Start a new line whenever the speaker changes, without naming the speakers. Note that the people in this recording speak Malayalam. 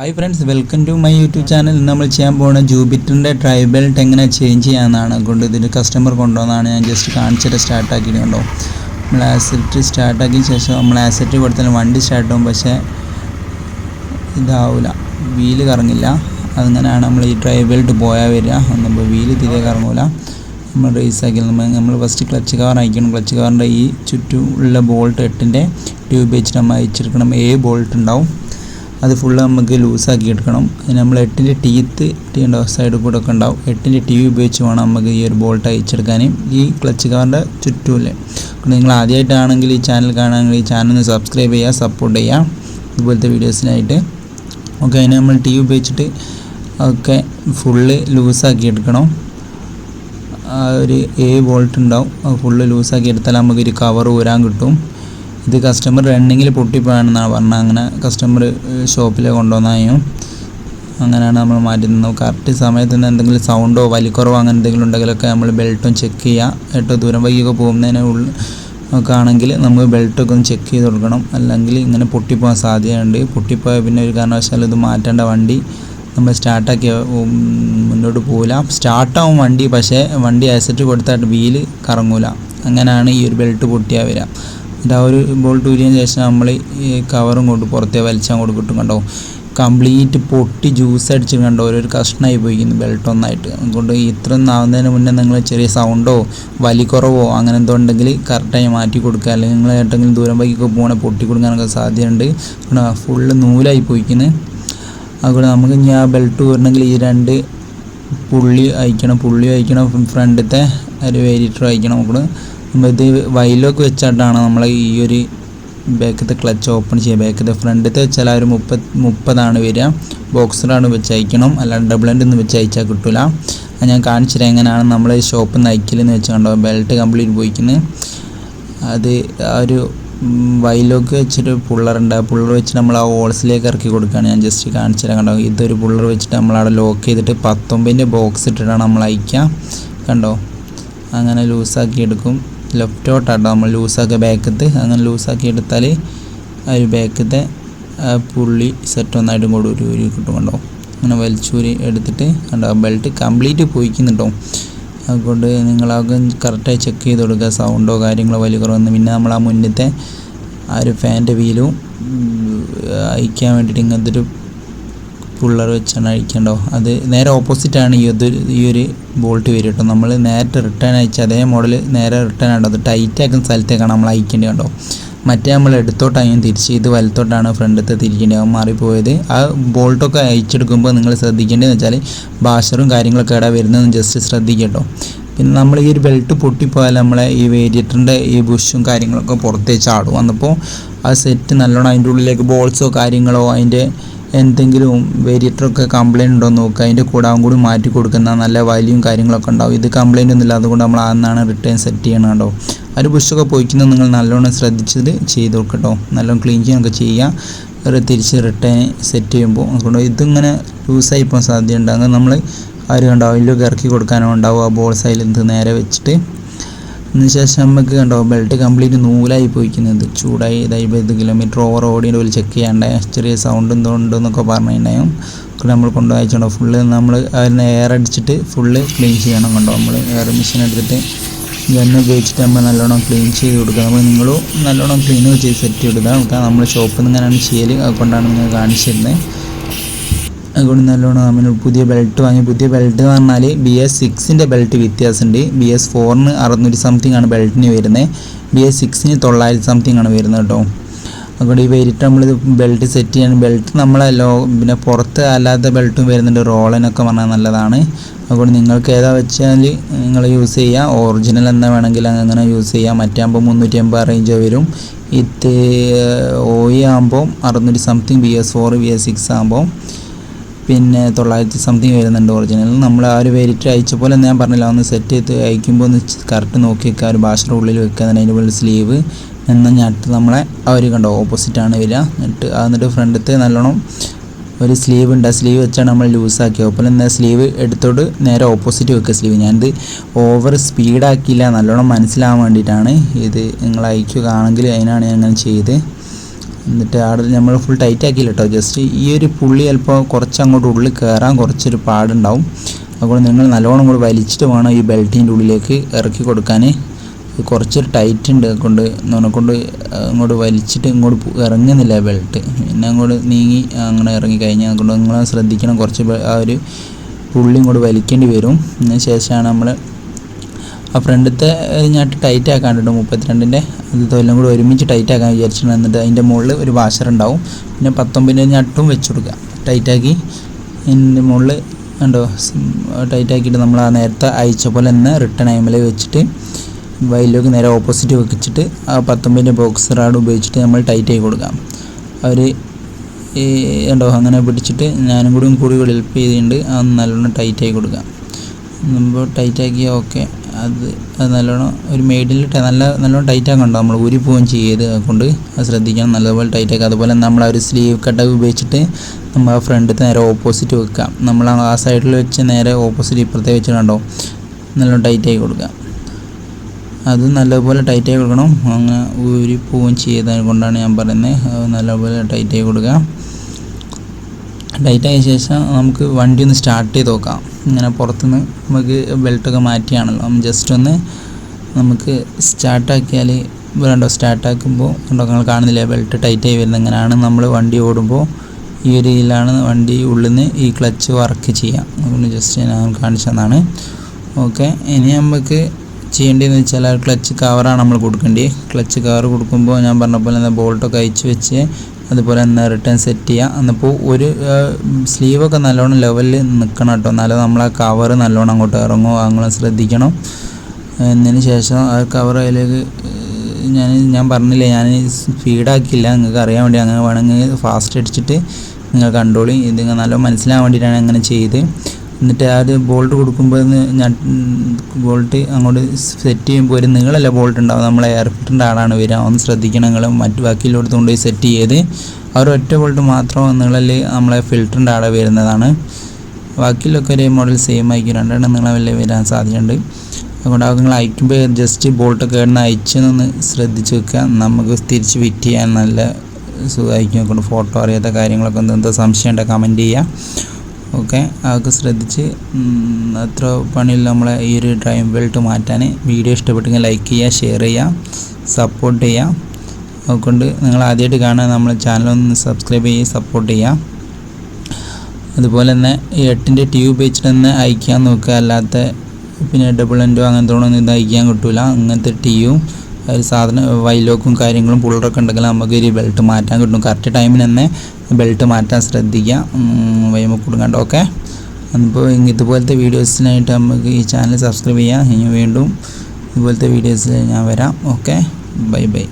Hi friends welcome to my YouTube channel നമ്മൾ ചെയ്യാൻ പോകുന്ന ജൂബിറ്ററിന്റെ ട്രൈ ബെൽറ്റ് എങ്ങനെ ചേഞ്ച് ചെയ്യാമെന്നാണ് കൊണ്ട് ഇതിൽ കസ്റ്റമർ കൊണ്ടുവന്നാണ് ഞാൻ ജസ്റ്റ് കാണിച്ചിട്ട് സ്റ്റാർട്ട് ആക്കിയിട്ടുണ്ടോ. നമ്മൾ ആസെറ്റ് സ്റ്റാർട്ടാക്കിയ ശേഷം നമ്മൾ ആസെറ്റ് കൊടുത്താൽ വണ്ടി സ്റ്റാർട്ട് ആവും. പക്ഷേ ഇതാവില്ല വീൽ കറങ്ങില്ല. അങ്ങനെയാണ് നമ്മൾ ഈ ട്രൈ ബെൽറ്റ് പോയാൽ വരിക. നമ്മൾ വീൽ തിരികെ കറങ്ങൂല. നമ്മൾ റേസ് ആക്കി നമ്മൾ നമ്മൾ ഫസ്റ്റ് ക്ലച്ച് കവർ അയക്കണം. ക്ലച്ച് കവറിന്റെ ഈ ചുറ്റും ഉള്ള ബോൾട്ട് എട്ടിന്റെ ട്യൂബ് വെച്ചിട്ട് നമ്മൾ അയച്ചെടുക്കണം ഏ ബോൾട്ട് ഉണ്ടാവും. അത് ഫുള്ള് നമുക്ക് ലൂസാക്കി എടുക്കണം. അതിന് നമ്മൾ എട്ടിന്റെ ടീത്ത് ടീന്റെ സൈഡിൽ കൂടെ ഒക്കെ ഉണ്ടാവും. എട്ടിന്റെ ടി ഉപയോഗിച്ച് വേണം നമുക്ക് ഈ ഒരു ബോൾട്ട് അയച്ചെടുക്കാൻ ഈ ക്ലച്ച് കാറിന്റെ ചുറ്റുമില്ലേ. അപ്പോൾ നിങ്ങൾ ആദ്യമായിട്ടാണെങ്കിൽ ഈ ചാനൽ കാണുകയാണെങ്കിൽ ഈ ചാനൽ ഒന്ന് സബ്സ്ക്രൈബ് ചെയ്യുക സപ്പോർട്ട് ചെയ്യുക. ഇതുപോലത്തെ വീഡിയോസിനായിട്ട് ഓക്കെ അതിന് നമ്മൾ ടി ഉപയോഗിച്ചിട്ട് ഒക്കെ ഫുള്ള് ലൂസാക്കി എടുക്കണം. ഒരു എ ബോൾട്ട് ഉണ്ടാവും. ഫുള്ള് ലൂസാക്കി എടുത്താൽ നമുക്കൊരു കവർ ഊരാൻ കിട്ടും. ഇത് കസ്റ്റമർ റണ്ണിങ്ങിൽ പൊട്ടിപ്പോയാണെന്നാണ് പറഞ്ഞത് അങ്ങനെ കസ്റ്റമർ ഷോപ്പിൽ കൊണ്ടുവന്നായും. അങ്ങനെയാണ് നമ്മൾ മാറ്റുന്നത് കറക്റ്റ് സമയത്ത് എന്തെങ്കിലും സൗണ്ടോ വലിക്കുറവോ അങ്ങനെ എന്തെങ്കിലും ഉണ്ടെങ്കിലൊക്കെ നമ്മൾ ബെൽറ്റും ചെക്ക് ചെയ്യുക ഏറ്റവും ദൂരം വൈകിയൊക്കെ പോകുന്നതിന് ഉള്ളിൽ ഒക്കെ ആണെങ്കിൽ നമുക്ക് ബെൽറ്റൊക്കെ ഒന്ന് ചെക്ക് ചെയ്ത് കൊടുക്കണം. അല്ലെങ്കിൽ ഇങ്ങനെ പൊട്ടിപ്പോകാൻ സാധ്യതയുണ്ട്. പൊട്ടിപ്പോയാൽ പിന്നെ ഒരു കാരണവശാലും ഇത് മാറ്റേണ്ട വണ്ടി നമ്മൾ സ്റ്റാർട്ടാക്കി മുന്നോട്ട് പോകില്ല സ്റ്റാർട്ടാവും വണ്ടി പക്ഷേ വണ്ടി അസറ്റ് കൊടുത്തായിട്ട് വീൽ കറങ്ങൂല. അങ്ങനെയാണ് ഈ ഒരു ബെൽറ്റ് പൊട്ടിയാൽ വരിക. എന്നിട്ട് ആ ഒരു ബോൾട്ട് ഊരിയതിന് ശേഷം നമ്മൾ ഈ കവറും കൊണ്ട് പുറത്തേ വലിച്ചാൽ കൊണ്ട് കിട്ടും കണ്ടോ? കംപ്ലീറ്റ് പൊട്ടി ജ്യൂസ് അടിച്ച് കണ്ടോ? ഒരു കഷ്ണമായി പോയിക്കുന്നു ബെൽറ്റ് ഒന്നായിട്ട്. അതുകൊണ്ട് ഇത്ര ആവുന്നതിന് മുന്നേ നിങ്ങൾ ചെറിയ സൗണ്ടോ വലിക്കുറവോ അങ്ങനെ എന്തോ ഉണ്ടെങ്കിൽ കറക്റ്റായി മാറ്റി കൊടുക്കുക. അല്ലെങ്കിൽ നിങ്ങൾ ഏട്ടെങ്കിലും ദൂരം വൈകിയൊക്കെ പോകണേ പൊട്ടി കൊടുക്കാനൊക്കെ സാധ്യതയുണ്ട്. ഫുള്ള് നൂലായി പോയിക്കുന്നത് അതുകൊണ്ട് നമുക്ക് ഇനി ആ ബെൽറ്റ് വരണമെങ്കിൽ ഈ രണ്ട് പുള്ളി അയക്കണം പുള്ളി അയക്കണം ഫ്രണ്ടത്തെ ഒരു വേരിയേറ്റർ വായിക്കണം നമുക്ക് നമ്മൾ ഇത് വയലൊക്കെ വെച്ചിട്ടാണ് നമ്മൾ ഈ ഒരു ബാക്കത്തെ ക്ലച്ച് ഓപ്പൺ ചെയ്യുക. ബാക്കത്തെ ഫ്രണ്ടത്തെ വെച്ചാൽ ആ ഒരു മുപ്പത് മുപ്പതാണ് വരിക. ബോക്സറാണ് വെച്ച് അയക്കണം അല്ലാണ്ട് ഡബിൾ ഹൻഡ് ഒന്നും വെച്ച് അയച്ചാൽ കിട്ടില്ല അത് ഞാൻ കാണിച്ചിട്ട് എങ്ങനെയാണ് നമ്മൾ ഷോപ്പ് നയിക്കലെന്ന് വെച്ച് കണ്ടോ? ബെൽറ്റ് കംപ്ലീറ്റ് പോയിക്കുന്നത് അത് ആ ഒരു വയലൊക്കെ വെച്ചിട്ട് പുള്ളറുണ്ട് ആ പുള്ളർ വെച്ചിട്ട് നമ്മൾ ആ ഹോൾസിലേക്ക് ഇറക്കി കൊടുക്കുകയാണ്. ഞാൻ ജസ്റ്റ് കാണിച്ചു കണ്ടോ? ഇതൊരു പുള്ളർ വെച്ചിട്ട് നമ്മളവിടെ ലോക്ക് ചെയ്തിട്ട് പത്തൊമ്പതിന്റെ ബോക്സ് ഇട്ടിട്ടാണ് നമ്മൾ അയക്കുക കണ്ടോ? അങ്ങനെ ലൂസാക്കി എടുക്കും. ലെഫ്റ്റോട്ടാട്ടോ നമ്മൾ ലൂസാക്കുക ബാക്കത്ത് അങ്ങനെ ലൂസാക്കി എടുത്താൽ ആ ഒരു ബാക്കത്തെ പുള്ളി സെറ്റ് ഒന്നായിട്ടും കൂടി ഒരു ഒരു കിട്ടും കണ്ടോ അങ്ങനെ വലിച്ചൂരി എടുത്തിട്ട് കണ്ടോ? ബെൽറ്റ് കംപ്ലീറ്റ് പോയിക്കുന്നുണ്ടോ? അതുകൊണ്ട് നിങ്ങളൊക്കെ കറക്റ്റായി ചെക്ക് ചെയ്ത് കൊടുക്കുക. സൗണ്ടോ കാര്യങ്ങളോ വലിയ കുറവൊന്നും. പിന്നെ നമ്മൾ ആ മുന്നത്തെ ആ ഒരു ഫാന്റെ വീലും അയക്കാൻ വേണ്ടിയിട്ട് ഇങ്ങനത്തെ ഒരു പുള്ളർ വെച്ചാണ് അഴിക്കേണ്ടോ അത് നേരെ ഓപ്പോസിറ്റാണ് ഈ ഇത് ഈ ഒരു ബോൾട്ട് വരും കേട്ടോ. നമ്മൾ നേരത്തെ റിട്ടേൺ അയച്ച അതേ മോഡൽ നേരെ റിട്ടേൺ ആണ്ടോ അത് ടൈറ്റ് ആക്കുന്ന സ്ഥലത്തേക്കാണ് നമ്മൾ അയക്കേണ്ടി കണ്ടോ മറ്റേ നമ്മൾ എടുത്തോട്ടായും തിരിച്ച് ഇത് വലത്തോട്ടാണ് ഫ്രണ്ടത്തെ തിരിക്കേണ്ടത് അവൻ മാറിപ്പോയത് ആ ബോൾട്ടൊക്കെ അയച്ചെടുക്കുമ്പോൾ നിങ്ങൾ ശ്രദ്ധിക്കേണ്ടതെന്ന് വെച്ചാൽ ബാഷറും കാര്യങ്ങളൊക്കെ ഇടാൻ വരുന്നതെന്ന് ജസ്റ്റ് ശ്രദ്ധിക്കട്ടോ പിന്നെ നമ്മൾ ഈ ഒരു ബെൽറ്റ് പൊട്ടിപ്പോയാൽ നമ്മളെ ഈ വേരിയേറ്ററിന്റെ ഈ ബുഷും കാര്യങ്ങളൊക്കെ പുറത്തേക്ക് ചാടും. വന്നപ്പോൾ ആ സെറ്റ് നല്ലോണം അതിന്റെ ഉള്ളിലേക്ക് ബോൾസോ കാര്യങ്ങളോ അതിന്റെ എന്തെങ്കിലും വേരിയേറ്ററൊക്കെ കംപ്ലയിന്റ് ഉണ്ടോ നോക്കുക അതിന്റെ കൂടെ കൂടി മാറ്റി കൊടുക്കുന്ന നല്ല വാല്യൂം കാര്യങ്ങളൊക്കെ ഉണ്ടാവും. ഇത് കംപ്ലയിന്റ് ഒന്നുമില്ല. അതുകൊണ്ട് നമ്മൾ അന്നാണ് റിട്ടേൺ സെറ്റ് ചെയ്യണം കേട്ടോ ഒരു ബുഷൊക്കെ പോയിക്കുന്നത് നിങ്ങൾ നല്ലോണം ശ്രദ്ധിച്ചത് ചെയ്ത് നോക്കട്ടോ. നല്ലോണം ക്ലീൻ ചെയ്യാനൊക്കെ ചെയ്യുക. തിരിച്ച് റിട്ടേൺ സെറ്റ് ചെയ്യുമ്പോൾ അതുകൊണ്ട് ഇതിങ്ങനെ ലൂസായി പോകാൻ സാധ്യതയുണ്ട്. അങ്ങനെ നമ്മൾ ആരും ഉണ്ടാവും അതിലൊക്കെ ഇറക്കി കൊടുക്കാനോ ഉണ്ടാവും ആ ബോൾ സൈഡിൽ നിന്ന് നേരെ വെച്ചിട്ട് അതിനുശേഷം നമുക്ക് കണ്ടോ ബെൽറ്റ് കംപ്ലീറ്റ് നൂലായി പോയിക്കുന്നത്. ചൂടായി ഇതായി പത്ത് കിലോമീറ്റർ ഓവർ ഓടിയുടെ പോലെ ചെക്ക് ചെയ്യണ്ടായ ചെറിയ സൗണ്ട് എന്തോ ഉണ്ടെന്നൊക്കെ പറഞ്ഞിട്ടുണ്ടായും നമ്മൾ കൊണ്ടുപോയിച്ചുണ്ടോ ഫുള്ള് നമ്മൾ അതിന് എയർ അടിച്ചിട്ട് ഫുള്ള് ക്ലീൻ ചെയ്യണം കണ്ടോ. നമ്മൾ എയർ മെഷീൻ എടുത്തിട്ട് ഗണ്ണ് ഉപയോഗിച്ചിട്ട് നമ്മൾ നല്ലോണം ക്ലീൻ ചെയ്ത് കൊടുക്കുക അപ്പോൾ നിങ്ങളും നല്ലോണം ക്ലീൻ ചെയ്ത് സെറ്റ് ചെയ്ത് കൊടുക്കുക നമ്മൾ ഷോപ്പിൽ നിന്ന് ഇങ്ങനെയാണ് ചെയ്യൽ അതുകൊണ്ടാണ് നിങ്ങൾ കാണിച്ചിരുന്നത് അതുകൊണ്ട് നല്ലോണം നമ്മൾ പുതിയ ബെൽറ്റ് വാങ്ങി. പുതിയ ബെൽറ്റ് എന്ന് പറഞ്ഞാൽ ബി എസ് സിക്സിന്റെ ബെൽറ്റ് വ്യത്യാസമുണ്ട്. ബി എസ് ഫോറിന് അറുന്നൂറ്റി സംതിങ് ആണ് ബെൽറ്റിന് വരുന്നത് ബി എസ് സിക്സിന് തൊള്ളായിരത്തി സംതിങ് ആണ് വരുന്നത് കേട്ടോ. അതുകൊണ്ട് ഈ വെയിറ്റ് നമ്മൾ ബെൽറ്റ് സെറ്റ് ചെയ്യാൻ ബെൽറ്റ് നമ്മളെ ലോ പിന്നെ പുറത്ത് അല്ലാത്ത ബെൽറ്റും വരുന്നുണ്ട്. റോളനൊക്കെ പറഞ്ഞാൽ നല്ലതാണ്. അതുകൊണ്ട് നിങ്ങൾക്ക് ഏതാ വെച്ചാൽ നിങ്ങൾ യൂസ് ചെയ്യുക ഒറിജിനൽ എന്ന വേണമെങ്കിൽ അങ്ങനെ യൂസ് ചെയ്യുക മറ്റാകുമ്പോൾ മുന്നൂറ്റി അമ്പത് റേഞ്ച് വരും. ഇത് ഓയി ആകുമ്പോൾ അറുന്നൂറ്റി something B S four B S six ആകുമ്പോൾ പിന്നെ തൊള്ളായിരത്തി സംതിങ് വരുന്നുണ്ട് ഒറിജിനൽ നമ്മൾ ആ ഒരു വേരിറ്റ് പോലെ ഞാൻ പറഞ്ഞില്ല. ഒന്ന് സെറ്റ് ചെയ്ത് അയക്കുമ്പോൾ ഒന്ന് കറക്റ്റ് നോക്കി വെക്കുക ഒരു ഭാഷയുടെ ഉള്ളിൽ വെക്കുക അതിന്റെ ഉള്ളിൽ സ്ലീവ് എന്ന ഞട്ട് നമ്മളെ ഒരു കണ്ടോ ഓപ്പോസിറ്റാണ് വരിക. എന്നിട്ട് എന്നിട്ട് ഫ്രണ്ടത്തെ നല്ലോണം ഒരു സ്ലീവ് ഉണ്ട്. ആ സ്ലീവ് വെച്ചാണ് നമ്മൾ ലൂസാക്കിയത് അപ്പോൾ തന്നെ സ്ലീവ് എടുത്തോട്ട് നേരെ ഓപ്പോസിറ്റ് വെക്കുക സ്ലീവ് ഞാനിത് ഓവർ സ്പീഡാക്കിയില്ല നല്ലോണം മനസ്സിലാവാൻ വേണ്ടിയിട്ടാണ് ഇത്. നിങ്ങൾ അയക്കുകയാണെങ്കിൽ അതിനാണ് ഞാൻ അങ്ങനെ ചെയ്ത് എന്നിട്ട് അവിടെ നമ്മൾ ഫുൾ ടൈറ്റ് ആക്കിയില്ല കേട്ടോ ജസ്റ്റ് ഈ ഒരു പുള്ളി ചിലപ്പോൾ കുറച്ച് അങ്ങോട്ട് ഉള്ളിൽ കയറാൻ കുറച്ചൊരു പാടുണ്ടാവും. അതുകൊണ്ട് നിങ്ങൾ നല്ലോണം കൂടി വലിച്ചിട്ട് വേണം ഈ ബെൽറ്റിന്റെ ഉള്ളിലേക്ക് ഇറക്കി കൊടുക്കാൻ. കുറച്ചൊരു ടൈറ്റ് ഉണ്ട് കൊണ്ട് കൊണ്ട് അങ്ങോട്ട് വലിച്ചിട്ട് ഇങ്ങോട്ട് ഇറങ്ങുന്നില്ല ബെൽറ്റ് പിന്നെ അങ്ങോട്ട് നീങ്ങി അങ്ങനെ ഇറങ്ങി കഴിഞ്ഞാൽ അതുകൊണ്ട് നിങ്ങൾ ശ്രദ്ധിക്കണം. കുറച്ച് ആ ഒരു പുള്ളി ഇങ്ങോട്ട് വലിക്കേണ്ടി വരും. അതിന് ശേഷമാണ് നമ്മൾ ആ ഫ്രണ്ടത്തെ ഞാട്ട് ടൈറ്റ് ആക്കാൻ ഉണ്ട് മുപ്പത്തിരണ്ടിന്റെ. അത് തൊല്ലാം കൂടി ഒരുമിച്ച് ടൈറ്റ് ആക്കാൻ വിചാരിച്ചിട്ടുണ്ട് എന്നിട്ട് അതിന്റെ മുകളിൽ ഒരു വാഷർ ഉണ്ടാവും. പിന്നെ പത്തൊമ്പതിന്റെ ഞട്ടും വെച്ച് കൊടുക്കുക. ടൈറ്റാക്കി അതിന്റെ മുകളിൽ കണ്ടോ ടൈറ്റ് ആക്കിയിട്ട് നമ്മൾ ആ നേരത്തെ അയച്ച പോലെ തന്നെ റിട്ടേൺ ടൈമിൽ വെച്ചിട്ട് വയലിലേക്ക് നേരെ ഓപ്പോസിറ്റ് വെച്ചിട്ട് ആ പത്തൊമ്പതിന്റെ ബോക്സ് റാഡ് ഉപയോഗിച്ചിട്ട് നമ്മൾ ടൈറ്റ് ആക്കി കൊടുക്കാം. അവർ ഈ ഉണ്ടോ അങ്ങനെ പിടിച്ചിട്ട് ഞാനും കൂടി കൂടി ഹെൽപ്പ് ചെയ്തിട്ടുണ്ട്. അത് നല്ലോണം ടൈറ്റ് ആക്കി കൊടുക്കാം. നമ്മൾ ടൈറ്റ് ആക്കി ഓക്കെ അത് അത് നല്ലോണം ഒരു മെയ്ഡിലിട്ട് നല്ല നല്ലോണം ടൈറ്റ് ആക്കണ്ട നമ്മൾ ഊരി പോവുകയും ചെയ്ത് കൊണ്ട്. അത് ശ്രദ്ധിക്കണം. നല്ലപോലെ ടൈറ്റ് ആക്കുക. അതുപോലെ നമ്മൾ ആ ഒരു സ്ലീവ് കട്ടൊക്കെ ഉപയോഗിച്ചിട്ട് നമ്മൾ ആ ഫ്രണ്ടിൽ നേരെ ഓപ്പോസിറ്റ് വെക്കുക. നമ്മൾ ആ സൈഡിൽ വെച്ച് നേരെ ഓപ്പോസിറ്റ് ഇപ്പുറത്തെ വെച്ച് കണ്ടോ? നല്ലോണം ടൈറ്റ് ആയി കൊടുക്കുക. അത് നല്ലപോലെ ടൈറ്റ് ആയി കൊടുക്കണം. അങ്ങനെ ഊരി പോവുകയും ചെയ്തത് കൊണ്ടാണ് ഞാൻ പറയുന്നത്. നല്ലപോലെ ടൈറ്റ് ആയി കൊടുക്കുക. ടൈറ്റ് ആയ ശേഷം നമുക്ക് വണ്ടി ഒന്ന് സ്റ്റാർട്ട് ചെയ്ത് നോക്കാം. ഇങ്ങനെ പുറത്തുനിന്ന് നമുക്ക് ബെൽറ്റൊക്കെ മാറ്റിയാണല്ലോ. ജസ്റ്റ് ഒന്ന് നമുക്ക് സ്റ്റാർട്ടാക്കിയാൽ വേണ്ടോ സ്റ്റാർട്ടാക്കുമ്പോൾ ഉണ്ടോ നിങ്ങൾ കാണുന്നില്ലേ? ബെൽറ്റ് ടൈറ്റ് ആയി വരുന്നത് ഇങ്ങനെയാണ് നമ്മൾ വണ്ടി ഓടുമ്പോൾ ഈ ഒരു ഇതിലാണ് വണ്ടി ഉള്ളിൽ നിന്ന് ഈ ക്ലച്ച് വർക്ക് ചെയ്യാം. അതുകൊണ്ട് ജസ്റ്റ് ഞാൻ കാണിച്ചതാണ് ഓക്കെ. ഇനി നമുക്ക് ചെയ്യേണ്ടതെന്ന് വെച്ചാൽ ക്ലച്ച് കവറാണ് നമ്മൾ കൊടുക്കേണ്ടത്. ക്ലച്ച് കവർ കൊടുക്കുമ്പോൾ ഞാൻ പറഞ്ഞ പോലെ തന്നെ ബോൾട്ടൊക്കെ അയച്ചു വെച്ച് അതുപോലെ തന്നെ റിട്ടേൺ സെറ്റ് ചെയ്യുക എന്നിപ്പോൾ ഒരു സ്ലീവൊക്കെ നല്ലോണം ലെവലിൽ നിൽക്കണം കേട്ടോ എന്നാലും നമ്മൾ ആ കവർ നല്ലോണം അങ്ങോട്ട് ഇറങ്ങുമോ അങ്ങനെ ശ്രദ്ധിക്കണം. എന്നതിന് ശേഷം ആ കവർ അതിലേക്ക് ഞാൻ ഞാൻ പറഞ്ഞില്ല ഞാൻ സ്പീഡാക്കിയില്ല നിങ്ങൾക്ക് അറിയാൻ വേണ്ടി അങ്ങനെ വേണമെങ്കിൽ ഫാസ്റ്റ് അടിച്ചിട്ട് നിങ്ങൾ കണ്ടോളി ഇത് നിങ്ങൾ മനസ്സിലാവാൻ വേണ്ടിയിട്ടാണ് അങ്ങനെ ചെയ്ത്. എന്നിട്ട് ആ ഒരു ബോൾട്ട് കൊടുക്കുമ്പോൾ ബോൾട്ട് അങ്ങോട്ട് സെറ്റ് ചെയ്യുമ്പോൾ ഒരു നീളല്ല ബോൾട്ട് ഉണ്ടാവും. നമ്മൾ എയർ ഫിറ്ററിന്റെ ആളാണ് വരിക. ഒന്ന് ശ്രദ്ധിക്കണം നിങ്ങൾ മറ്റു ബാക്കിയുള്ളടത്ത് കൊണ്ടുപോയി സെറ്റ് ചെയ്ത് ആ ഒറ്റ ബോൾട്ട് മാത്രം നീളൽ നമ്മളെ ഫിൽറ്ററിന്റെ ആളെ വരുന്നതാണ്. ബാക്കിയിലൊക്കെ ഒരേ മോഡൽ സെയിം ആയിരിക്കും. രണ്ടെണ്ണം നീളം വലിയ വരാൻ സാധ്യതയുണ്ട്. അതുകൊണ്ട് അത് നിങ്ങൾ അയക്കുമ്പോൾ ജസ്റ്റ് ബോൾട്ടൊക്കെ ഇടുന്ന അയച്ചെന്നൊന്ന് ശ്രദ്ധിച്ച് വെക്കുക. നമുക്ക് തിരിച്ച് ഫിറ്റ് ചെയ്യാൻ നല്ല സുഖമായിരിക്കും. അതുകൊണ്ട് ഫോട്ടോ അറിയാത്ത കാര്യങ്ങളൊക്കെ എന്തെന്തോ സംശയം ഉണ്ടെങ്കിൽ കമന്റ് ചെയ്യുക. ഓക്കെ അതൊക്കെ ശ്രദ്ധിച്ച് അത്ര പണിയിൽ നമ്മളെ ഈ ഒരു ഡ്രൈവ് ബെൽറ്റ് മാറ്റാൻ വീഡിയോ ഇഷ്ടപ്പെട്ടെങ്കിൽ ലൈക്ക് ചെയ്യുക ഷെയർ ചെയ്യുക സപ്പോർട്ട് ചെയ്യുക. അതുകൊണ്ട് നിങ്ങൾ ആദ്യമായിട്ട് കാണാൻ നമ്മളെ ചാനലൊന്ന് സബ്സ്ക്രൈബ് ചെയ്യുക സപ്പോർട്ട് ചെയ്യുക. അതുപോലെ തന്നെ ഈ എട്ടിന്റെ ട്യൂബ് വെച്ചിട്ട് തന്നെ അയക്കാൻ നോക്കുക. അല്ലാത്ത പിന്നെ ഡബിൾ എൻഡോ അങ്ങനത്തെ ഒന്നും ഇത് അയക്കാൻ കിട്ടില്ല അങ്ങനത്തെ ടീയും ഒരു സാധനം വൈലോക്കും കാര്യങ്ങളും പുള്ളറൊക്കെ ഉണ്ടെങ്കിൽ നമുക്ക് ഒരു ബെൽറ്റ് മാറ്റാൻ കിട്ടും. കറക്റ്റ് ടൈമിന് തന്നെ ബെൽറ്റ് മാറ്റാൻ ശ്രദ്ധിക്കുക. വൈമ കൊടുക്കണ്ട ഓക്കെ അപ്പോൾ ഇതുപോലത്തെ വീഡിയോസിനായിട്ട് നമുക്ക് ഈ ചാനൽ സബ്സ്ക്രൈബ് ചെയ്യാം. ഇനി വീണ്ടും ഇതുപോലത്തെ വീഡിയോസിൽ ഞാൻ വരാം. Okay bye bye